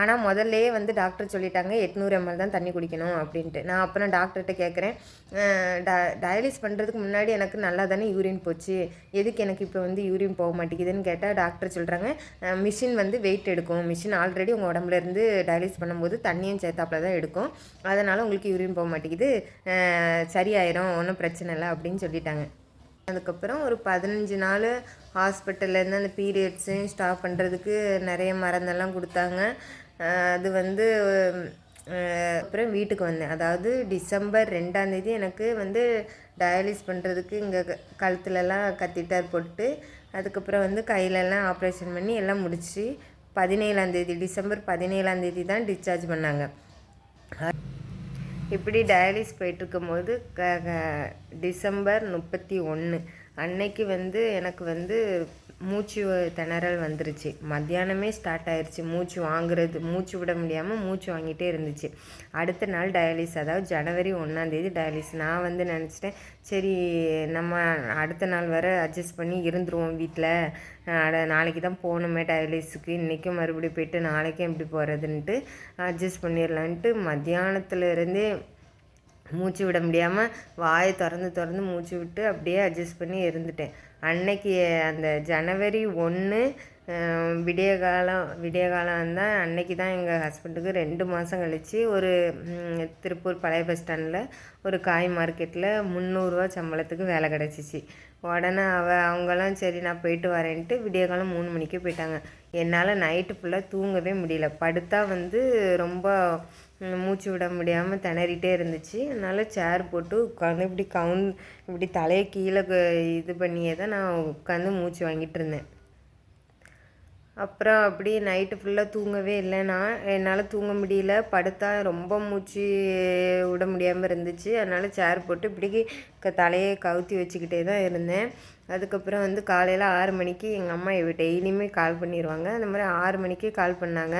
ஆனால் முதல்லையே வந்து டாக்டர் சொல்லிட்டாங்க எட்நூறு எம்எல் தான் தண்ணி குடிக்கணும் அப்படின்ட்டு. நான் அப்போ நான் டாக்டர்கிட்ட கேட்குறேன் டயாலிஸ் பண்ணுறதுக்கு முன்னாடி எனக்கு நல்லா தானே யூரின் போச்சு? எதுக்கு எனக்கு இப்போ வந்து யூரின் போக மாட்டேங்குதுன்னு கேட்டால் டாக்டர் சொல்கிறாங்க மிஷின் வந்து வெயிட் எடுக்கும். மிஷின் ஆல்ரெடி உங்கள் உடம்புல இருந்து டயாலிஸ் பண்ணும்போது தண்ணியும் சேர்த்தாப்புல தான் எடுக்கும். அதனால் உங்களுக்கு யூரின் போக மாட்டேங்குது. சரியாயிரும் ஒன்றும் பிரச்சனை இல்லை அப்படின்னு சொல்லிட்டாங்க. அதுக்கப்புறம் ஒரு பதினஞ்சு நாள் ஹாஸ்பிட்டல்லேருந்து அந்த பீரியட்ஸையும் ஸ்டாப் பண்ணுறதுக்கு நிறைய மருந்தெல்லாம் கொடுத்தாங்க. அது வந்து அப்புறம் வீட்டுக்கு வந்தேன். அதாவது டிசம்பர் ரெண்டாந்தேதி எனக்கு வந்து டயாலிஸ் பண்ணுறதுக்கு இங்கே கழுத்துலலாம் கத்திட்டார் போட்டு அதுக்கப்புறம் வந்து கையிலலாம் ஆப்ரேஷன் பண்ணி எல்லாம் முடிச்சு பதினேழாந்தேதி டிசம்பர் பதினேழாந்தேதி தான் டிஸ்சார்ஜ் பண்ணாங்க. இப்படி டயாலிஸ் போயிட்டுருக்கும்போது க க- டிசம்பர் முப்பத்தி ஒன்று அன்னைக்கு வந்து எனக்கு வந்து மூச்சு திணறல் வந்துருச்சு. மத்தியானமே ஸ்டார்ட் ஆயிடுச்சு மூச்சு வாங்குறது மூச்சு விட முடியாமல் மூச்சு வாங்கிட்டே இருந்துச்சு. அடுத்த நாள் டயாலிஸ் அதாவது ஜனவரி ஒன்றாந்தேதி டயாலிஸ் நான் வந்து நினச்சிட்டேன் சரி நம்ம அடுத்த நாள் வர அட்ஜஸ்ட் பண்ணி இருந்துருவோம் வீட்டில் அட நாளைக்கு தான் போகணுமே டயாலிஸுக்கு இன்றைக்கும் மறுபடியும் போயிட்டு நாளைக்கும் எப்படி போகிறதுன்ட்டு அட்ஜஸ்ட் பண்ணிடலான்ட்டு மத்தியானத்துலேருந்தே மூச்சு விட முடியாமல் வாயை திறந்து திறந்து மூச்சு விட்டு அப்படியே அட்ஜஸ்ட் பண்ணி இருந்துட்டேன். அன்னைக்கு அந்த ஜனவரி ஒன்று விடிய காலம் விடிய காலம் தான் அன்னைக்கு தான் எங்கள் ஹஸ்பண்டுக்கு ரெண்டு மாதம் கழித்து ஒரு திருப்பூர் பழைய பஸ் ஸ்டாண்டில் ஒரு காய் மார்க்கெட்டில் முந்நூறுரூவா சம்பளத்துக்கு வேலை கிடச்சிச்சு. உடனே அவ அவங்களாம் சரி நான் போயிட்டு வரேன்ட்டு விடிய காலம் மூணு மணிக்கே போயிட்டாங்க. என்னால் நைட்டு ஃபுல்லாக தூங்கவே முடியல. படுத்தா வந்து ரொம்ப மூச்சு விட முடியாமல் திணறிட்டே இருந்துச்சு. அதனால் சேர் போட்டு உட்காந்து இப்படி கவுன் இப்படி தலையை கீழே இது பண்ணியே தான் நான் உட்காந்து மூச்சு வாங்கிட்டு இருந்தேன். அப்புறம் அப்படியே நைட்டு ஃபுல்லாக தூங்கவே இல்லை. நான் என்னால் தூங்க முடியல. படுத்தா ரொம்ப மூச்சு விட முடியாமல் இருந்துச்சு. அதனால் சேர் போட்டு இப்படி க தலையை கவுத்தி வச்சுக்கிட்டே தான் இருந்தேன். அதுக்கப்புறம் வந்து காலையில் ஆறு மணிக்கு எங்கள் அம்மா டெய்லியுமே கால் பண்ணிடுவாங்க அந்த மாதிரி ஆறு மணிக்கு கால் பண்ணாங்க.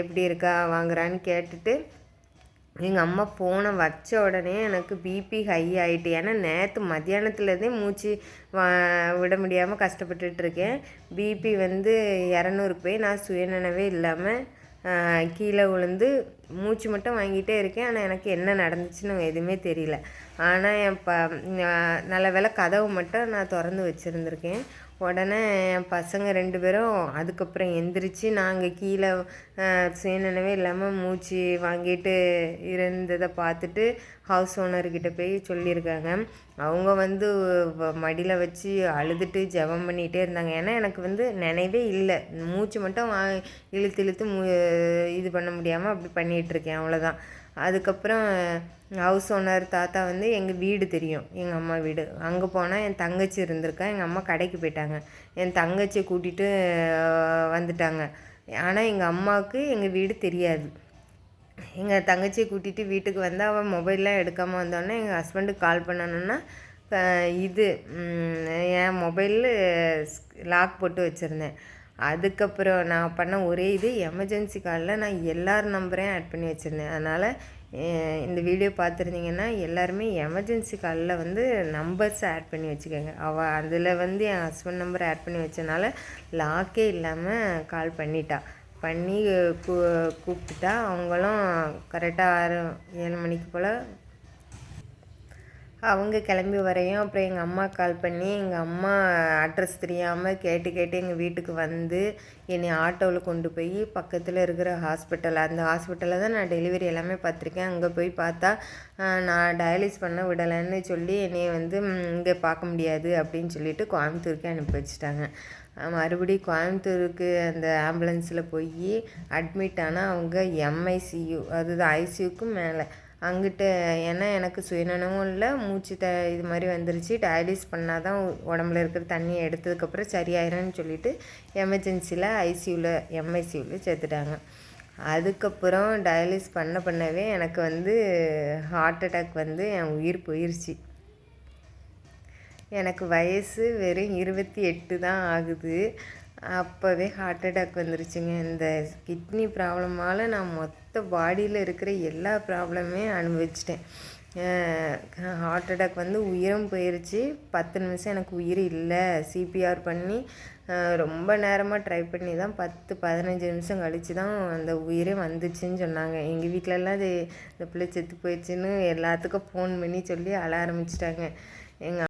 எப்படி இருக்கா? வாங்குறான்னு கேட்டுட்டு எங்கள் அம்மா ஃபோனை வச்ச உடனே எனக்கு பிபி ஹை ஆகிட்டு ஏன்னா நேற்று மத்தியானத்துலேருந்தே மூச்சு வா விட முடியாமல் கஷ்டப்பட்டுட்டு இருக்கேன். பிபி வந்து இரநூறுக்கு போய் நான் சுயநினைவே இல்லாமல் கீழே விழுந்து மூச்சு மட்டும் வாங்கிட்டே இருக்கேன். ஆனால் எனக்கு என்ன நடந்துச்சுன்னு எதுவுமே தெரியல. ஆனால் என் ப நான் நல்ல வேலை கதவு மட்டும் நான் திறந்து வச்சுருந்துருக்கேன். உடனே என் பசங்க ரெண்டு பேரும் அதுக்கப்புறம் எந்திரிச்சு நாங்கள் கீழே சுயநினைவே இல்லாமல் மூச்சு வாங்கிட்டு இருந்ததை பார்த்துட்டு ஹவுஸ் ஓனர்கிட்ட போய் சொல்லியிருக்காங்க. அவங்க வந்து மடியில் வச்சு அழுதுட்டு ஜெபம் பண்ணிகிட்டே இருந்தாங்க. ஏன்னா எனக்கு வந்து நினைவே இல்லை. மூச்சு மட்டும் வா இழுத்து இழுத்து மூ இது பண்ண முடியாமல் அப்படி பண்ணிகிட்டு இருக்கேன். அவ்வளோதான் அதுக்கப்புறம் ஹவுஸ் ஓனர் தாத்தா வந்து எங்கள் வீடு தெரியும். எங்கள் அம்மா வீடு. அங்கே போனால் என் தங்கச்சி இருந்திருக்கா. எங்கள் அம்மா கடைக்கு போயிட்டாங்க. என் தங்கச்சியை கூட்டிகிட்டு வந்துட்டாங்க. ஆனால் எங்கள் அம்மாவுக்கு எங்கள் வீடு தெரியாது. எங்கள் தங்கச்சியை கூட்டிகிட்டு வீட்டுக்கு வந்து அவன் மொபைல்லாம் எடுக்காமல் வந்தோடனே எங்கள் ஹஸ்பண்டுக்கு கால் பண்ணணுன்னா இது என் மொபைலில் லாக் போட்டு வச்சுருந்தேன். அதுக்கப்புறம் நான் பண்ண ஒரே இது எமர்ஜென்சி காலில் நான் எல்லார் நம்பரையும் ஆட் பண்ணி வச்சுருந்தேன். அதனால் இந்த வீடியோ பார்த்துருந்தீங்கன்னா எல்லாருமே எமர்ஜென்சி காலில் வந்து நம்பர்ஸ் ஆட் பண்ணி வச்சுக்கோங்க. அவள் அதில் வந்து என் ஹஸ்பண்ட் நம்பர் ஆட் பண்ணி வச்சனால லாக்கே இல்லாமல் கால் பண்ணிட்டா. பண்ணி கூ கூப்பிட்டா அவங்களும் கரெக்டாக ஆறு ஏழு மணிக்கு போல் அவங்க கிளம்பி வரையும் அப்புறம் எங்கள் அம்மா கால் பண்ணி எங்கள் அம்மா அட்ரஸ் தெரியாமல் கேட்டு கேட்டு எங்கள் வீட்டுக்கு வந்து என்னை ஆட்டோவில் கொண்டு போய் பக்கத்தில் இருக்கிற ஹாஸ்பிட்டல் அந்த ஹாஸ்பிட்டலில் தான் நான் டெலிவரி எல்லாமே பார்த்துருக்கேன். அங்கே போய் பார்த்தா நான் டயாலிஸ் பண்ண விடலைன்னு சொல்லி என்னை வந்து இங்கே பார்க்க முடியாது அப்படின்னு சொல்லிட்டு கோயம்புத்தூருக்கு அனுப்பி வச்சுட்டாங்க. மறுபடியும் கோயம்புத்தூருக்கு அந்த ஆம்புலன்ஸில் போய் அட்மிட் ஆனால் அவங்க எம்ஐசியூ அதுதான் ஐசியூக்கும் மேலே. அங்கிட்டு ஏன்னா எனக்கு சுயநனமும் இல்லை. மூச்சு த இது மாதிரி வந்துருச்சு. டயாலிஸ் பண்ணால் தான் உடம்புல இருக்கிற தண்ணியை எடுத்ததுக்கப்புறம் சரியாயிரும்னு சொல்லிட்டு எமர்ஜென்சியில் ஐசியூவில் எம்ஐசியூவில் சேர்த்துட்டாங்க. அதுக்கப்புறம் டயாலிஸ் பண்ண பண்ணவே எனக்கு வந்து ஹார்ட் அட்டாக் வந்து என் உயிர் போயிடுச்சு எனக்கு வயசு வெறும் இருபத்தி எட்டு தான் ஆகுது. அப்போவே ஹார்ட் அட்டாக் வந்துருச்சுங்க. இந்த கிட்னி ப்ராப்ளமால் நான் மொத்த பாடியில் இருக்கிற எல்லா ப்ராப்ளமே அனுபவிச்சிட்டேன். ஹார்ட் அட்டாக் வந்து உயிரும் போயிடுச்சு பத்து நிமிஷம் எனக்கு உயிர் இல்லை. சிபிஆர் பண்ணி ரொம்ப நேரமாக ட்ரை பண்ணி தான் பத்து பதினஞ்சு நிமிஷம் கழித்து தான் அந்த உயிரே வந்துச்சுன்னு சொன்னாங்க. எங்கள் வீட்டிலலாம் அது இந்த பிள்ளை செத்து போயிடுச்சுன்னு எல்லாத்துக்கும் ஃபோன் பண்ணி சொல்லி அழ ஆரம்பிச்சிட்டாங்க. எங்கள்